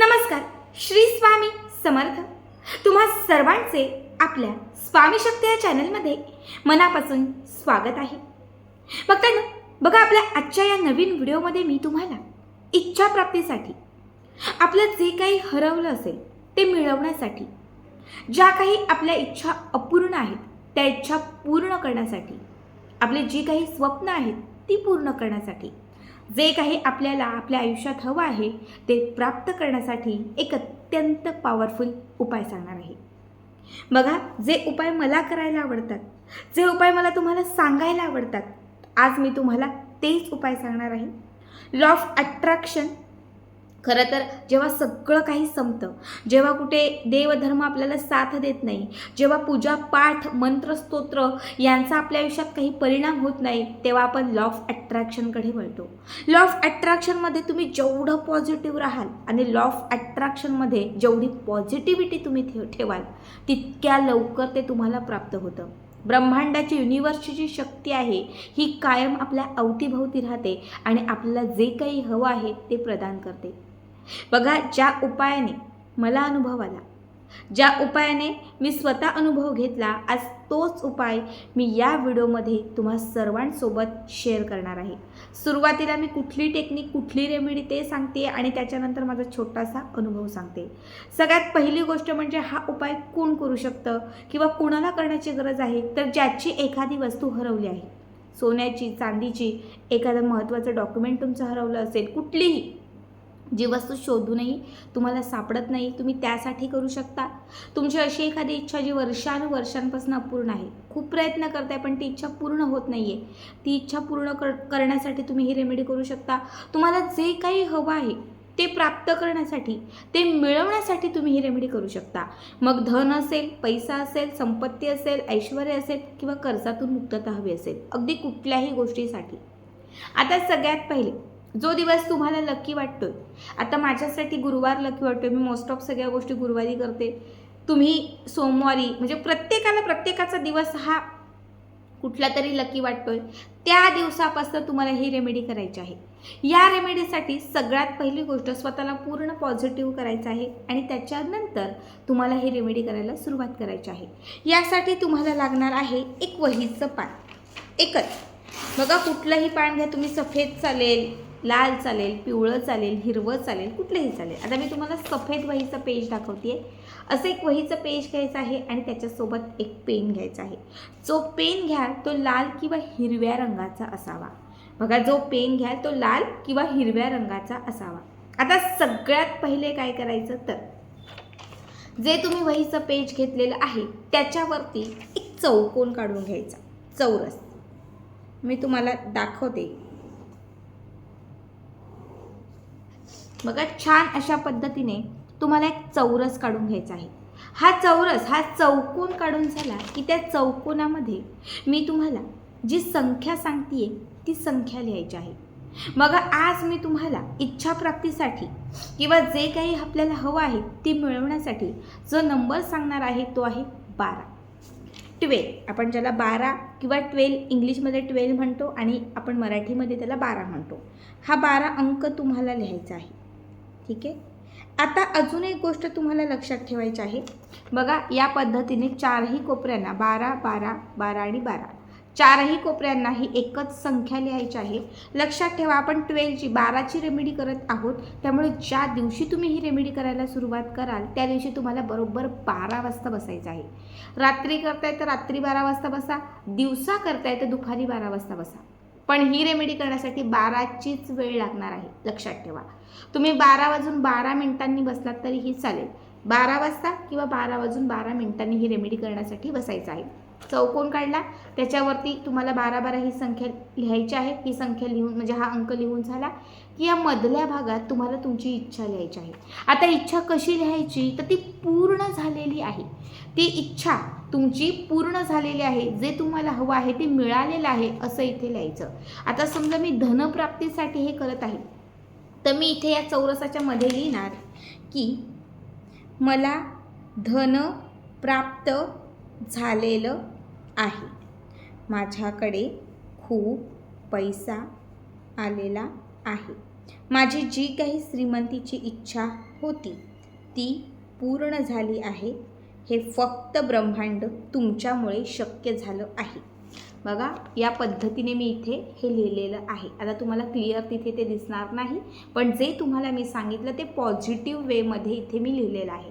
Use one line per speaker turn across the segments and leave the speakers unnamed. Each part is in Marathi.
नमस्कार श्री स्वामी समर्थ. तुम्हा सर्वांचे आपल्या स्वामी शक्ती या चॅनलमध्ये मनापासून स्वागत आहे. बघताय ना बघा आपल्या आजच्या या नवीन व्हिडिओमध्ये मी तुम्हाला इच्छा प्राप्तीसाठी आपलं जे काही हरवलं असेल ते मिळवण्यासाठी ज्या काही आपल्या इच्छा अपूर्ण आहेत त्या इच्छा पूर्ण करण्यासाठी आपले जी काही स्वप्न आहेत ती पूर्ण करण्यासाठी जे काही आपल्याला आपल्या आयुष्यात हवं आहे ते प्राप्त करण्यासाठी एक अत्यंत पॉवरफुल उपाय सांगणार आहे. बघा जे उपाय मला करायला आवडतात जे उपाय मला तुम्हाला सांगायला आवडतात आज मी तुम्हाला तेच उपाय सांगणार आहे. लॉ ऑफ अट्रॅक्शन खरं तर जेव्हा सगळं काही संपतं जेव्हा कुठे देवधर्म आपल्याला साथ देत नाही जेव्हा पूजा पाठ मंत्र स्तोत्र यांचा आपल्या आयुष्यात काही परिणाम होत नाही तेव्हा आपण लॉ ऑफ अट्रॅक्शनकडे वळतो. लॉ ऑफ अट्रॅक्शनमध्ये तुम्ही जेवढं पॉझिटिव्ह राहाल आणि लॉ ऑफ अट्रॅक्शनमध्ये जेवढी पॉझिटिव्हिटी तुम्ही ठेव ठेवाल तितक्या लवकर ते तुम्हाला प्राप्त होतं. ब्रह्मांडाची युनिव्हर्सची जी शक्ती आहे ही कायम आपल्या अवतीभोवती राहते आणि आपल्याला जे काही हवं आहे ते प्रदान करते. बघा ज्या उपायाने मला अनुभव आला ज्या उपायाने मी स्वतः अनुभव घेतला आज तोच उपाय मी या व्हिडिओमध्ये तुम्हा सर्वांसोबत शेअर करणार आहे. सुरुवातीला मी कुठली टेक्निक कुठली रेमेडी ते सांगते आणि त्याच्यानंतर माझा छोटासा अनुभव सांगते. सगळ्यात पहिली गोष्ट म्हणजे हा उपाय कोण करू शकतं किंवा कुणाला करण्याची गरज आहे? तर ज्याची एखादी वस्तू हरवली आहे. सोन्याची चांदीची एखादं महत्त्वाचं डॉक्युमेंट तुमचं हरवलं असेल कुठलीही जी वस्तू शोधूनही तुम्हाला सापडत नाही तुम्ही त्यासाठी करू शकता. तुमची अशी एखादी इच्छा जी वर्षानुवर्षांपासून अपूर्ण आहे. खूप प्रयत्न करताय पण ती इच्छा पूर्ण होत नाही आहे ती इच्छा पूर्ण कर करण्यासाठी तुम्ही ही रेमेडी करू शकता. तुम्हाला जे काही हवं आहे ते प्राप्त करण्यासाठी ते मिळवण्यासाठी तुम्ही ही रेमेडी करू शकता. मग धन असेल पैसा असेल संपत्ती असेल ऐश्वर असेल किंवा कर्जातून मुक्तता हवी असेल. अगदी कुठल्याही गोष्टीसाठी. आता सगळ्यात पहिले जो दिवस तुम्हाला लकी वाटतोय. आता माझ्यासाठी गुरुवार लकी वाटतोय. मी मोस्ट ऑफ सगळ्या गोष्टी गुरुवारी करते. तुम्ही सोमवारी म्हणजे प्रत्येकाला प्रत्येकाचा दिवस हा कुठला तरी लकी वाटतोय. त्या दिवसापासून तुम्हाला ही रेमेडी करायची आहे. या रेमेडीसाठी सगळ्यात पहिली गोष्ट स्वतःला पूर्ण पॉझिटिव्ह करायचं आहे आणि त्याच्यानंतर तुम्हाला ही रेमेडी करायला सुरुवात करायची आहे. यासाठी तुम्हाला लागणार आहे एक वहीचं पान. एकच. बघा कुठलंही पान घ्या तुम्ही सफेद चालेल लाल चालेल पिवळं चालेल हिरवं चालेल कुठलंही चालेल. आता मी तुम्हाला सफेद वहीचं पेज दाखवते असं एक वहीचं पेज घ्यायचं आहे आणि त्याच्यासोबत एक पेन घ्यायचा आहे. जो पेन घ्याल तो लाल किंवा हिरव्या रंगाचा असावा. बघा जो पेन घ्याल तो लाल किंवा हिरव्या रंगाचा असावा. आता सगळ्यात पहिले काय करायचं तर जे तुम्ही वहीचं पेज घेतलेलं आहे त्याच्यावरती एक चौकोन काढून घ्यायचा. चौरस. मी तुम्हाला दाखवते. बघा छान अशा पद्धतीने तुम्हाला एक चौरस काढून घ्यायचा आहे. हा चौरस हा चौकोन काढून झाला की त्या चौकोनामध्ये मी तुम्हाला जी संख्या सांगते ती संख्या लिहायची आहे. मग आज मी तुम्हाला इच्छाप्राप्तीसाठी किंवा जे काही आपल्याला हवं आहे ते मिळवण्यासाठी जो नंबर सांगणार आहे तो आहे बारा. ट्वेल्व आपण ज्याला बारा किंवा ट्वेल्व इंग्लिशमध्ये ट्वेल्व म्हणतो आणि आपण मराठीमध्ये त्याला बारा म्हणतो. हा बारा अंक तुम्हाला लिहायचा आहे. ठीक आहे? आता अजून एक गोष्ट तुम्हाला लक्षात ठेवायची आहे. बघा या पद्धतीने चारही कोपऱ्यांना बारा बारा बारा आणि बारा. चारही कोपऱ्यांना ही एकच संख्या लिहायची आहे. लक्षात ठेवा आपण ट्वेल्वची बाराची रेमेडी करत आहोत. त्यामुळे ज्या दिवशी तुम्ही ही रेमेडी करायला सुरुवात कराल त्या दिवशी तुम्हाला बरोबर बारा वाजता बसायचं आहे. रात्री करताय तर रात्री बारा वाजता बसा. दिवसा करताय तर दुपारी बारा वाजता बसा. पण ही रेमेडी करण्यासाठी बाराचीच वेळ लागणार आहे लक्षात ठेवा. तुम्ही बारा वाजून बारा मिनिटांनी बसलात तरीही चालेल. बारा वाजता किंवा बारा वाजून बारा मिनिटांनी ही रेमेडी करण्यासाठी बसायचं आहे. चौकोन काढला. त्याच्यावरती तुम्हाला बारा बारा ही संख्या लिहायची आहे. ही संख्या लिहून म्हणजे हा अंक लिहून झाला की या मधल्या भागात तुम्हाला तुमची इच्छा लिहायची आहे. आता इच्छा कशी लिहायची? तर ती पूर्ण झालेली आहे. ती इच्छा तुमची पूर्ण झालेली आहे. जे तुम्हाला हवं आहे ते मिळालेलं आहे असं इथे लिहायचं. आता समजा मी धनप्राप्तीसाठी हे करत आहे. तर मी इथे या चौरसाच्या मध्ये लिहिणार की मला धन प्राप्त झालेलं आहे. माझ्याकडे खूप पैसा आलेला आहे. माझी जी काही श्रीमंतीची इच्छा होती ती पूर्ण झाली आहे. हे फक्त ब्रह्मांड तुमच्यामुळे शक्य झालं आहे. बघा या पद्धतीने मी इथे हे लिहिलेलं आहे. आता तुम्हाला क्लिअर तिथे ते दिसणार नाही पण जे तुम्हाला मी सांगितलं ते पॉझिटिव्ह वेमध्ये इथे मी लिहिलेलं आहे.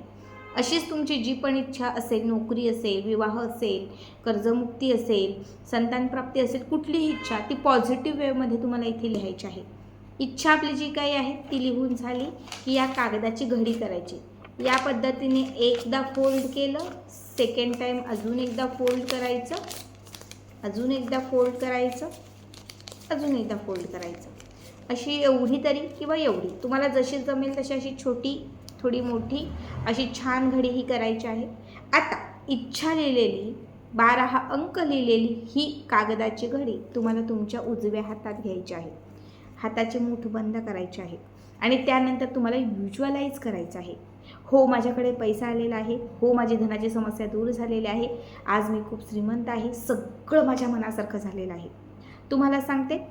अशीच तुमची जी पण इच्छा असेल नोकरी असेल विवाह असेल कर्जमुक्ती असेल संतानप्राप्ती असेल कुठलीही इच्छा ती पॉझिटिव्ह वेमध्ये तुम्हाला इथे लिहायची आहे. इच्छा आपली जी काही आहे ती लिहून झाली की या कागदाची घडी करायची. या पद्धतीने एकदा फोल्ड केलं सेकंड टाईम अजून एकदा फोल्ड करायचं अजून एकदा फोल्ड करायचं अजून एकदा फोल्ड करायचं. अशी एवढी तरी किंवा एवढी. तुम्हाला जशी जमेल तशी अशी छोटी थोडी मोठी अशी छान घडी ही करायची आहे. आता इच्छा लिहिलेली बारा हा अंक लिहिलेली ही कागदाची घडी तुम्हाला तुमच्या उजव्या हातात घ्यायची आहे. हाताचे मूठ बंद करायचे आहे. आणि त्यानंतर तुम्हाला युज्युअलाइज करायचं आहे. हो माझ्याकडे पैसा आलेला आहे. हो माझी धनाची समस्या दूर झालेली आहे. आज मी खूप श्रीमंत आहे. सगळं माझ्या मनासारखं झालेलं आहे. तुम्हाला सांगते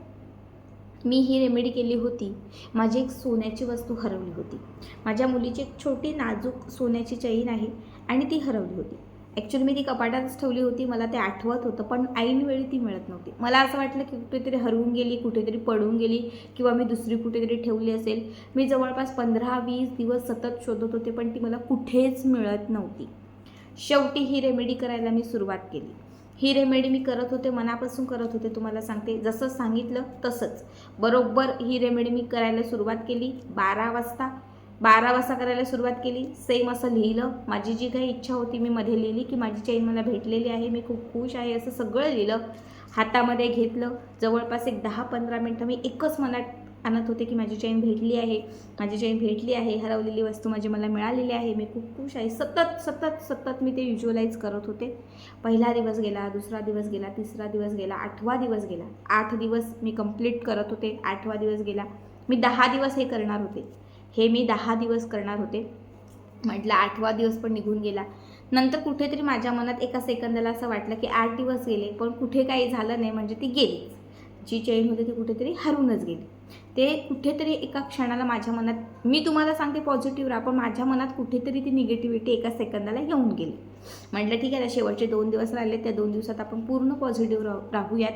मी ही रेमेडी केली होती. माझी एक सोन्याची वस्तू हरवली होती. माझ्या मुलीची एक छोटी नाजूक सोन्याची चैन आहे आणि ती हरवली होती. ॲक्च्युली मी ती कपाटातच ठेवली होती. मला ते आठवत होतं पण ऐनवेळी ती मिळत नव्हती. मला असं वाटलं की कुठेतरी हरवून गेली कुठेतरी पडून गेली किंवा मी दुसरी कुठेतरी ठेवली असेल. मी जवळपास पंधरा वीस दिवस सतत शोधत होते पण ती मला कुठेच मिळत नव्हती. शेवटी ही रेमेडी करायला मी सुरुवात केली. ही रेमेडी मी करत होते मनापासून करत होते तुम्हाला सांगते. जसं सांगितलं तसंच. बरोबर ही रेमेडी मी करायला सुरुवात केली बारा वाजता. बारा वाजता करायला सुरुवात केली. सेम असं लिहिलं. माझी जी काही इच्छा होती मी मध्ये लिहिली की माझी चैन मला भेटलेली आहे. मी खूप खुश आहे असं सगळं लिहिलं. हातामध्ये घेतलं. जवळपास एक दहा पंधरा मिनटं मी एकच मनात आणत होते की माझी चैन भेटली आहे. माझी चैन भेटली आहे हरवलेली वस्तू माझी मला मिळालेली आहे. मी खूप खुश आहे. सतत सतत सतत मी ते युज्युअलाइज करत होते. पहिला दिवस गेला दुसरा दिवस गेला तिसरा दिवस गेला आठवा दिवस गेला. आठ दिवस मी कंप्लीट करत होते. आठवा दिवस गेला. मी दहा दिवस हे करणार होते. हे मी दहा दिवस करणार होते. म्हटलं आठवा दिवस पण निघून गेला. नंतर कुठेतरी माझ्या मनात एका सेकंदाला असं वाटलं की आठ दिवस गेले पण कुठे काही झालं नाही म्हणजे ती गेलीच. जी चैन होती ती कुठेतरी हरूनच गेली. ते कुठेतरी एका क्षणाला माझ्या मनात मी तुम्हाला सांगते पॉझिटिव्ह राहा पण माझ्या मनात कुठेतरी ती निगेटिव्हिटी एका सेकंदाला येऊन गेली. म्हटलं ठीक आहे ना शेवटचे दोन दिवस राहिले त्या दोन दिवसात आपण पूर्ण पॉझिटिव्ह राहू राहूयात.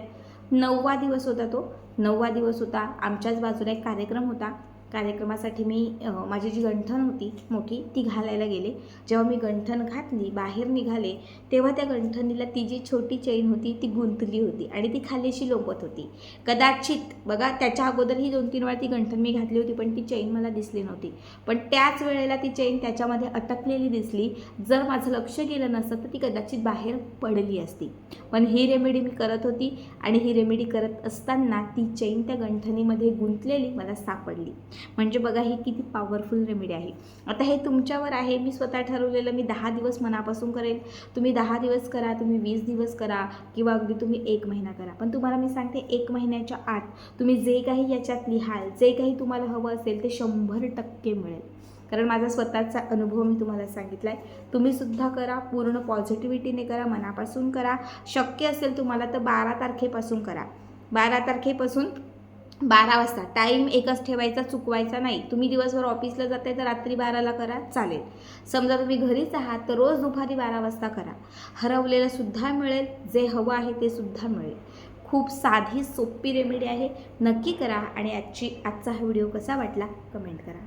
नववा दिवस होता तो. नववा दिवस होता. आमच्याच बाजूला एक कार्यक्रम होता. कार्यक्रमासाठी मी माझी जी गंठण होती मोठी ती घालायला गेले. जेव्हा मी गंठण घातली बाहेर निघाले तेव्हा त्या गंठणीला ती जी छोटी चैन होती ती गुंतली होती आणि ती खालीशी लोपत लोंबत होती. कदाचित बघा त्याच्या अगोदरही दोन तीन वेळा ती गंठण मी घातली होती पण ती चैन मला दिसली नव्हती. पण त्याच वेळेला ती चैन त्याच्यामध्ये अटकलेली दिसली. जर माझं लक्ष गेलं नसतं तर ती कदाचित बाहेर पडली असती. पण ही रेमेडी मी करत होती आणि ही रेमेडी करत असताना ती चैन त्या गंठणीमध्ये गुंतलेली मला सापडली. म्हणजे बघा ही किती पॉवरफुल रेमेडी आहे. आता हे तुमच्यावर आहे मी स्वतः ठरवलेलं मी दहा दिवस मनापासून करेल तुम्ही दहा दिवस करा तुम्ही वीस दिवस करा किंवा अगदी तुम्ही एक महिना करा. पण तुम्हाला मी सांगते एक महिन्याच्या आत तुम्ही जे काही याच्यात लिहाल जे काही तुम्हाला हवं असेल ते शंभर टक्के मिळेल. कारण माझा स्वतःचा अनुभव मी तुम्हाला सांगितला आहे तुम्हीसुद्धा करा पूर्ण पॉझिटिव्हिटीने करा मनापासून करा. शक्य असेल तुम्हाला तर बारा तारखेपासून करा. बारा तारखेपासून बारा वाजता. टाईम एकच ठेवायचा चुकवायचा नाही. तुम्ही दिवसभर ऑफिसला जाताय तर रात्री बाराला करा चालेल. समजा तुम्ही घरीच आहात तर रोज दुपारी बारा वाजता करा. हरवलेलं सुद्धा मिळेल जे हवं आहे ते सुद्धा मिळेल. खूप साधी सोपी रेमेडी आहे. नक्की करा आणि आजची आजचा हा व्हिडिओ कसा वाटला कमेंट करा.